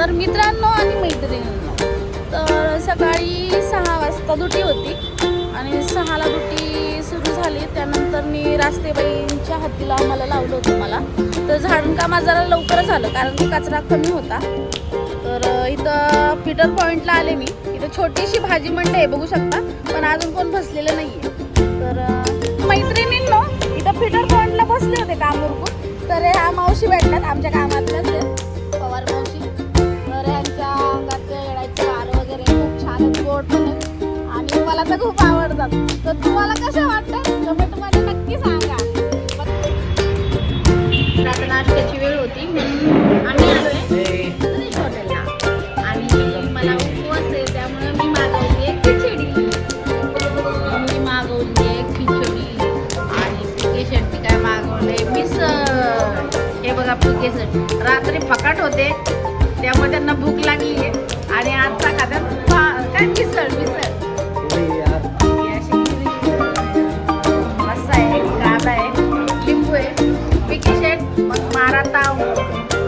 तर मित्रांनो आणि मैत्रिणींनो तर सकाळी सहा वाजता दुटी होती आणि सहाला दुटी सुरू झाली. त्यानंतर मी रास्तेबाईंच्या हत्तीला आम्हाला लावलं होतं मला. तर झाडून कामा जरा लवकर झालं कारण की कचरा कमी होता. तर इथं पीटर पॉईंटला आले मी. इथं छोटीशी भाजी मंडई आहे बघू शकता. पण अजून कोण बसलेलं नाही आहे तर मैत्रिणींनो इथं पीटर पॉईंटला बसले होते काम उरकून. तर ह्या मावशी भेटल्यात आमच्या कामातल्याच मला तर खूप आवडतात. तर तुम्हाला कशा वाटतात? कमेंटमध्ये नक्की सांगा. तर आता नाश्त्याची वेळ होती म्हणून आम्ही आलोय गणेश हॉटेलला. आणि मला उपवास आहे त्यामुळे मी मागवली आहे खिचडी. मी मागवली आहे खिचडी. आणि पिकेसाठी काय मागवलं मागवले मिसळ. हे बघा पिकेसाठी रात्री फकाट होते त्यामुळे त्यांना भूक लागली आहे आणि आता खात्यात काय मिसळ? Marataúba.